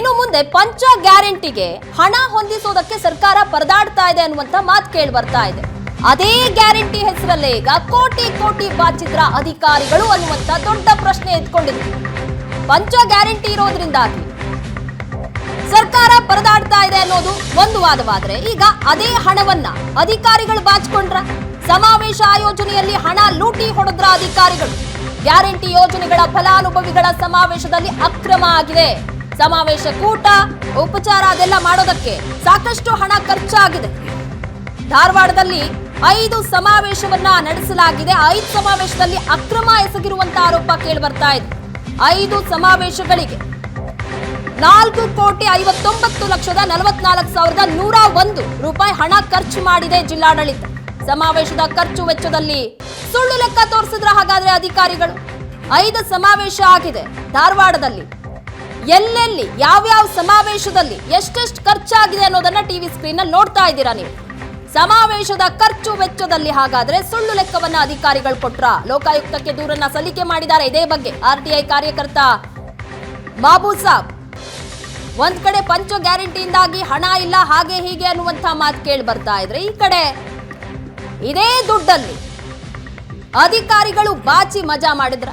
ಇನ್ನು ಮುಂದೆ ಪಂಚ ಗ್ಯಾರಂಟಿಗೆ ಹಣ ಹೊಂದಿಸೋದಕ್ಕೆ ಸರ್ಕಾರ ಪರದಾಡ್ತಾ ಇದೆ ಅನ್ನುವಂತ ಮಾತು ಕೇಳಿ ಬರ್ತಾ ಇದೆ. ಅದೇ ಗ್ಯಾರಂಟಿ ಹೆಸರಲ್ಲೇ ಈಗ ಕೋಟಿ ಕೋಟಿ ಬಾಚಿದ್ರ ಅಧಿಕಾರಿಗಳು ಅನ್ನುವಂತ ದೊಡ್ಡ ಪ್ರಶ್ನೆ ಎತ್ಕೊಂಡಿದ್ರು ಪಂಚ ಗ್ಯಾರಂಟಿ ಇರೋದ್ರಿಂದಾಗಿ ಸರ್ಕಾರ ಪರದಾಡ್ತಾ ಇದೆ ಅನ್ನೋದು ಒಂದು ವಾದವಾದ್ರೆ ಈಗ ಅದೇ ಹಣವನ್ನ ಅಧಿಕಾರಿಗಳು ಬಾಚಿಕೊಂಡ್ರ? ಸಮಾವೇಶ ಆಯೋಜನೆಯಲ್ಲಿ ಹಣ ಲೂಟಿ ಹೊಡೆದ್ರ ಅಧಿಕಾರಿಗಳು? ಗ್ಯಾರಂಟಿ ಯೋಜನೆಗಳ ಫಲಾನುಭವಿಗಳ ಸಮಾವೇಶದಲ್ಲಿ ಅಕ್ರಮ ಆಗಿದೆ. ಸಮಾವೇಶ ಕೂಟ, ಉಪಚಾರ ಅದೆಲ್ಲ ಮಾಡೋದಕ್ಕೆ ಸಾಕಷ್ಟು ಹಣ ಖರ್ಚಾಗಿದೆ. ಧಾರವಾಡದಲ್ಲಿ ಐದು ಸಮಾವೇಶವನ್ನ ನಡೆಸಲಾಗಿದೆ. ಐದು ಸಮಾವೇಶದಲ್ಲಿ ಅಕ್ರಮ ಎಸಗಿರುವಂತ ಆರೋಪ ಕೇಳಿ ಬರ್ತಾ ಇದೆ. ಐದು ಸಮಾವೇಶಗಳಿಗೆ ನಾಲ್ಕು ಕೋಟಿ ಐವತ್ತೊಂಬತ್ತು ಲಕ್ಷದ ನಲವತ್ನಾಲ್ಕು ಸಾವಿರದ ನೂರ ಒಂದು ರೂಪಾಯಿ ಹಣ ಖರ್ಚು ಮಾಡಿದೆ ಜಿಲ್ಲಾಡಳಿತ. ಸಮಾವೇಶದ ಖರ್ಚು ವೆಚ್ಚದಲ್ಲಿ ಸುಳ್ಳು ಲೆಕ್ಕ ತೋರಿಸಿದ್ರ ಹಾಗಾದ್ರೆ ಅಧಿಕಾರಿಗಳು. ಐದು ಸಮಾವೇಶ ಆಗಿದೆ ಧಾರವಾಡದಲ್ಲಿ. ಎಲ್ಲೆಲ್ಲಿ, ಯಾವ್ಯಾವ ಸಮಾವೇಶದಲ್ಲಿ ಎಷ್ಟೆಷ್ಟು ಖರ್ಚಾಗಿದೆ ಅನ್ನೋದನ್ನ ಟಿವಿ ಸ್ಕ್ರೀನ್ ಅಲ್ಲಿ ನೋಡ್ತಾ ಇದ್ದೀರಾ ನೀವು? ಸಮಾವೇಶದ ಖರ್ಚು ವೆಚ್ಚದಲ್ಲಿ ಹಾಗಾದ್ರೆ ಸುಳ್ಳು ಲೆಕ್ಕವನ್ನ ಅಧಿಕಾರಿಗಳು ಕೊಟ್ರ? ಲೋಕಾಯುಕ್ತಕ್ಕೆ ದೂರನ್ನ ಸಲ್ಲಿಕೆ ಮಾಡಿದ್ದಾರೆ ಇದೇ ಬಗ್ಗೆ ಆರ್ಟಿಐ ಕಾರ್ಯಕರ್ತ ಬಾಬು ಸಾಬ್. ಒಂದ್ ಕಡೆ ಪಂಚ ಗ್ಯಾರಂಟಿಯಿಂದಾಗಿ ಹಣ ಇಲ್ಲ, ಹಾಗೆ ಹೀಗೆ ಅನ್ನುವಂತ ಮಾತು ಕೇಳಿ ಬರ್ತಾ ಇದ್ರೆ ಈ ಕಡೆ ಇದೇ ದುಡ್ಡಲ್ಲಿ ಅಧಿಕಾರಿಗಳು ಬಾಚಿ ಮಜಾ ಮಾಡಿದ್ರ?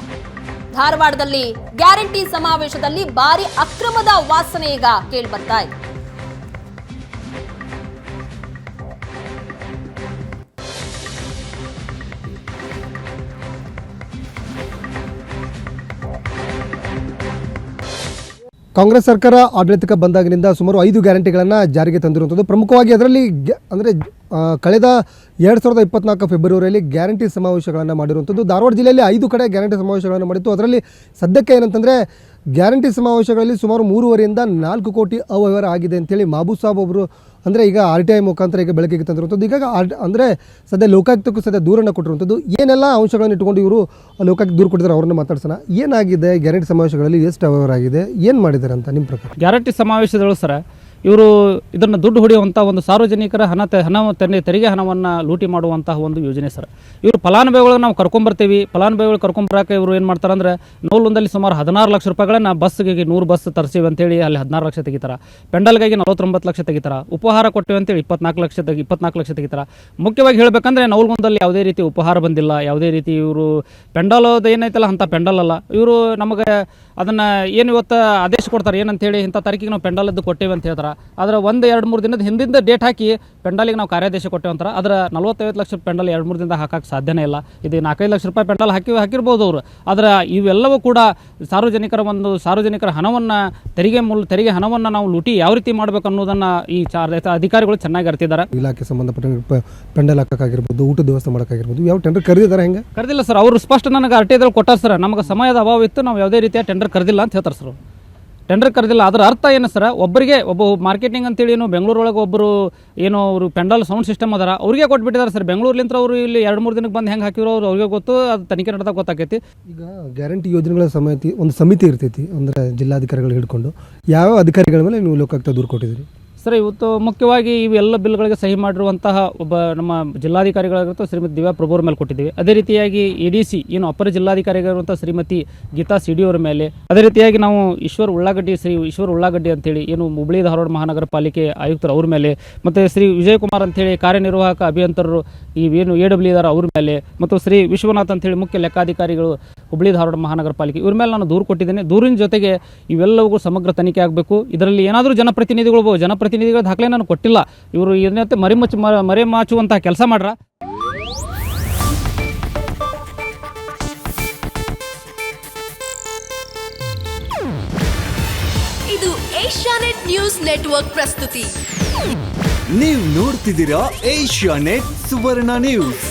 ಧಾರವಾಡದಲ್ಲಿ ಗ್ಯಾರಂಟಿ ಸಮಾವೇಶದಲ್ಲಿ ಭಾರಿ ಅಕ್ರಮದ ವಾಸನೆ ಈಗ ಕೇಳಿ ಬರ್ತಾ ಇದೆ. ಕಾಂಗ್ರೆಸ್ ಸರ್ಕಾರ ಆಡಳಿತಕ್ಕೆ ಬಂದಾಗಿನಿಂದ ಸುಮಾರು ಐದು ಗ್ಯಾರಂಟಿಗಳನ್ನು ಜಾರಿಗೆ ತಂದಿರುವಂಥದ್ದು ಪ್ರಮುಖವಾಗಿ ಅದರಲ್ಲಿ ಅಂದರೆ ಕಳೆದ ಎರಡು ಸಾವಿರದ ಇಪ್ಪತ್ನಾಲ್ಕು ಫೆಬ್ರವರಿಯಲ್ಲಿ ಗ್ಯಾರಂಟಿ ಸಮಾವೇಶಗಳನ್ನು ಮಾಡಿರುವಂಥದ್ದು. ಧಾರವಾಡ ಜಿಲ್ಲೆಯಲ್ಲಿ ಐದು ಕಡೆ ಗ್ಯಾರಂಟಿ ಸಮಾವೇಶಗಳನ್ನು ಮಾಡಿತ್ತು. ಅದರಲ್ಲಿ ಸದ್ಯಕ್ಕೆ ಏನಂತಂದರೆ ಗ್ಯಾರಂಟಿ ಸಮಾವೇಶಗಳಲ್ಲಿ ಸುಮಾರು ಮೂರುವರೆಯಿಂದ ನಾಲ್ಕು ಕೋಟಿ ಅವ್ಯವಹಾರ ಆಗಿದೆ ಅಂತೇಳಿ ಮಾಬು ಸಾಬ್ ಒಬ್ಬರು ಅಂದರೆ ಈಗ ಆರ್ ಟಿ ಐ ಮುಖಾಂತರ ಈಗ ಬೆಳಕಿಗೆ ತಂದಿರುವಂಥದ್ದು. ಈಗ ಆರ್ ಅಂದರೆ ಸದ್ಯ ಲೋಕಾಯುಕ್ತಕ್ಕೂ ಸದ್ಯ ದೂರನ್ನು ಕೊಟ್ಟಿರುವಂಥದ್ದು. ಏನೆಲ್ಲ ಅಂಶಗಳನ್ನು ಇಟ್ಕೊಂಡು ಇವರು ಲೋಕಾಯುಕ್ತ ದೂರು ಕೊಟ್ಟಿದ್ದಾರೆ ಅವ್ರನ್ನ ಮಾತಾಡ್ಸೋಣ. ಏನಾಗಿದೆ? ಗ್ಯಾರಂಟಿ ಸಮಾವೇಶಗಳಲ್ಲಿ ಎಷ್ಟು ಅವ್ಯವಹಾರ ಆಗಿದೆ? ಏನು ಮಾಡಿದ್ದಾರೆ ಅಂತ ನಿಮ್ಮ ಪ್ರಕಾರ? ಗ್ಯಾರಂಟಿ ಸಮಾವೇಶದಳು ಸರ ಇವರು ಇದನ್ನು ದುಡ್ಡು ಹೊಡೆಯುವಂಥ ಒಂದು ಸಾರ್ವಜನಿಕರ ಹಣ ತೆ, ಹಣ ತೆನೆ, ತೆರಿಗೆ ಹಣವನ್ನು ಲೂಟಿ ಮಾಡುವಂತಹ ಒಂದು ಯೋಜನೆ ಸರ್. ಇವರು ಫಲಾನುಭವಿಗಳನ್ನ ನಾವು ಕರ್ಕೊಂಬರ್ತೀವಿ. ಫಲಾನುಭವಿಗಳು ಕರ್ಕೊಂಬರಕ್ಕೆ ಇವರು ಏನು ಮಾಡ್ತಾರೆ ಅಂದರೆ ನೋಲೊಂದಲ್ಲಿ ಸುಮಾರು ಹದಿನಾರು ಲಕ್ಷ ರೂಪಾಯಿಗಳನ್ನ ಬಸ್ಗೆ ನೂರು ಬಸ್ ತರಿಸಿವಿ ಅಂತೇಳಿ ಅಲ್ಲಿ ಹದಿನಾರು ಲಕ್ಷ ತೆಗಿತಾರೆ. ಪೆಂಡಲ್ಗಾಗಿ ನಲವತ್ತೊಂಬತ್ತು ಲಕ್ಷ ತೆಗಿತಾರೆ. ಉಪಹಾರ ಕೊಟ್ಟಿವಿ ಅಂತೇಳಿ ಇಪ್ಪತ್ನಾಲ್ಕು ಲಕ್ಷ ತೆಗಿ, ಇಪ್ಪತ್ನಾಲ್ಕು ಲಕ್ಷ ತೆಗಿತಾರೆ. ಮುಖ್ಯವಾಗಿ ಹೇಳಬೇಕಂದ್ರೆ ನೌಲ್ಗೊಂದಲ್ಲಿ ಯಾವುದೇ ರೀತಿ ಉಪಹಾರ ಬಂದಿಲ್ಲ. ಯಾವುದೇ ರೀತಿ ಇವರು ಪೆಂಡಲ್ ಏನೈತಲ್ಲ ಅಂಥ ಪೆಂಡಲ್ ಅಲ್ಲ. ಇವರು ನಮಗೆ ಅದನ್ನು ಏನು ಇವತ್ತು ಆದೇಶ ಕೊಡ್ತಾರೆ ಏನಂತೇಳಿ ಇಂಥ ತಾರೀಕಿಗೆ ನಾವು ಪೆಂಡಲದ್ದು ಕೊಟ್ಟೇವೆ ಅಂತ ಹೇಳ್ತಾರೆ. ಆದ್ರೆ ಒಂದು ಎರಡು ಮೂರು ದಿನದ ಹಿಂದಿಂದ ಡೇಟ್ ಹಾಕಿ ಪೆಂಡಲಿಗೆ ನಾವು ಕಾರ್ಯಾದೇಶ ಕೊಟ್ಟೆ ಅಂತಾರೆ. ಅದರ ನಲವತ್ತೈವತ್ತು ಲಕ್ಷ ಪೆಂಡಲ್ ಎರಡು ಮೂರು ದಿನದ ಹಾಕಕ್ಕೆ ಸಾಧ್ಯನೇ ಇಲ್ಲ. ಇದು ನಾಲ್ಕೈದು ಲಕ್ಷ ರೂಪಾಯಿ ಪೆಂಡಲ್ ಹಾಕಿ ಹಾಕಿರ್ಬೋದು ಅವರು. ಆದರೆ ಇವೆಲ್ಲವೂ ಕೂಡ ಸಾರ್ವಜನಿಕರ ಒಂದು ಸಾರ್ವಜನಿಕರ ಹಣವನ್ನು ತೆರಿಗೆ ಮೂಲ ತೆರಿಗೆ ಹಣವನ್ನು ನಾವು ಲೂಟಿ ಯಾವ ರೀತಿ ಮಾಡಬೇಕು ಅನ್ನೋದನ್ನು ಈ ಚಾರ್ ಅಧಿಕಾರಿಗಳು ಚೆನ್ನಾಗಿ ಅರ್ತಿದ್ದಾರೆ ಇಲಾಖೆ ಸಂಬಂಧಪಟ್ಟ ಪೆಂಡಲ್ ಹಾಕೋಕ್ಕಾಗಿರ್ಬೋದು ಊಟದ ವ್ಯವಸ್ಥೆ ಮಾಡೋಕ್ಕಾಗಿರ್ಬೋದು ಯಾವ ಟೆಂಡರ್ ಕರೆದಿದ್ದಾರೆ ಹೆಂಗೆ? ಕರೆದಿಲ್ಲ ಸರ್. ಅವರು ಸ್ಪಷ್ಟ ನನಗೆ ಅರ್ಟಿದಲ್ಲಿ ಕೊಟ್ಟಾರ ಸರ್. ನಮಗೆ ಸಮಯದ ಅಭಾವ ಇತ್ತು. ನಾವು ಯಾವುದೇ ರೀತಿಯ ಟೆಂಡರ್ ಕರೆದಿಲ್ಲ ಅಂತ ಹೇಳ್ತಾರೆ ಸರ್ ಟೆಂಡರ್ ಕರೆದಿಲ್ಲ. ಅದರ ಅರ್ಥ ಏನು ಸರ್? ಒಬ್ಬರಿಗೆ ಒಬ್ಬ ಮಾರ್ಕೆಟಿಂಗ್ ಅಂತೇಳಿ ಏನು ಬೆಂಗಳೂರೊಳಗೆ ಒಬ್ಬರು ಏನೋ ಅವರು ಪೆಂಡಲ್ ಸೌಂಡ್ ಸಿಸ್ಟಮ್ ಅದಾರ, ಅವ್ರಿಗೆ ಕೊಟ್ಬಿಟ್ಟಿದ್ದಾರೆ ಸರ್. ಬೆಂಗಳೂರ್ಲಿಂತ ಅವರು ಇಲ್ಲಿ ಎರಡು, ಮೂರು ದಿನಕ್ಕೆ ಬಂದು ಹೆಂಗೆ ಹಾಕಿರೋ ಅವ್ರು, ಅವ್ರಿಗೆ ಗೊತ್ತು, ಅದು ತನಿಖೆ ನಡೆದಾಗ ಗೊತ್ತಾಕೈತಿ. ಈಗ ಗ್ಯಾರಂಟಿ ಯೋಜನೆಗಳ ಸಮಿತಿ, ಒಂದು ಸಮಿತಿ ಇರ್ತೈತಿ, ಅಂದರೆ ಜಿಲ್ಲಾಧಿಕಾರಿಗಳು ಹಿಡ್ಕೊಂಡು ಯಾವ ಅಧಿಕಾರಿಗಳ ಮೇಲೆ ನೀವು ಲೋಕಾಯುಕ್ತ ದೂರು ಕೊಟ್ಟಿದ್ದೀರಿ? ಸರ್, ಇವತ್ತು ಮುಖ್ಯವಾಗಿ ಇವೆಲ್ಲ ಬಿಲ್ಗಳಿಗೆ ಸಹಿ ಮಾಡಿರುವಂತಹ ಒಬ್ಬ ನಮ್ಮ ಜಿಲ್ಲಾಧಿಕಾರಿಗಳಾಗಿರುವಂಥ ಶ್ರೀಮತಿ ದಿವ್ಯಾ ಪ್ರಭುವ್ರ ಮೇಲೆ ಕೊಟ್ಟಿದ್ದೀವಿ. ಅದೇ ರೀತಿಯಾಗಿ ಎ ಡಿ ಸಿ, ಏನು ಅಪರ ಜಿಲ್ಲಾಧಿಕಾರಿಗಳಿರುವಂಥ ಶ್ರೀಮತಿ ಗೀತಾ ಸಿಡಿ ಅವರ ಮೇಲೆ, ಅದೇ ರೀತಿಯಾಗಿ ನಾವು ಈಶ್ವರ್ ಉಳ್ಳಾಗಡ್ಡಿ, ಶ್ರೀ ಈಶ್ವರ್ ಉಳ್ಳಾಗಡ್ಡಿ ಅಂತೇಳಿ ಏನು ಹುಬ್ಳಿ ಧಾರವಾಡ ಮಹಾನಗರ ಪಾಲಿಕೆ ಆಯುಕ್ತರು ಅವ್ರ ಮೇಲೆ, ಮತ್ತು ಶ್ರೀ ವಿಜಯಕುಮಾರ್ ಅಂತೇಳಿ ಕಾರ್ಯನಿರ್ವಾಹಕ ಅಭಿಯಂತರರು ಈ ಏನು ಎ ಡಬ್ಲ್ಯೂ ಇದಾರೆ ಅವ್ರ ಮೇಲೆ, ಮತ್ತು ಶ್ರೀ ವಿಶ್ವನಾಥ್ ಅಂತೇಳಿ ಮುಖ್ಯ ಲೆಕ್ಕಾಧಿಕಾರಿಗಳು ಹುಬ್ಳಿ ಧಾರವಾಡ ಮಹಾನಗರ ಪಾಲಿಕೆ, ಇವ್ರ ಮೇಲೆ ನಾನು ದೂರು ಕೊಟ್ಟಿದ್ದೇನೆ. ದೂರಿನ ಜೊತೆಗೆ ಇವೆಲ್ಲವೂ ಸಮಗ್ರ ತನಿಖೆ ಆಗಬೇಕು. ಇದರಲ್ಲಿ ಏನಾದರೂ ಜನಪ್ರತಿನಿಧಿಗಳು ಬ- ಜನಪ್ರತಿನಿಧಿಗಳ ದಾಖಲೆ ನಾನು ಕೊಟ್ಟಿಲ್ಲ. ಇವರು ಏನಂತೆ ಮರಿಮಚ್ಚು ಮರೆ ಮಾಚುವಂತಹ ಕೆಲಸ ಮಾಡ್ರ? ಇದು ಏಷ್ಯಾನೆಟ್ ನ್ಯೂಸ್ ನೆಟ್ವರ್ಕ್ ಪ್ರಸ್ತುತಿ. ನೀವು ನೋಡ್ತಿದ್ದೀರಾ ಏಷ್ಯಾ ನೆಟ್ ಸುವರ್ಣ ನ್ಯೂಸ್.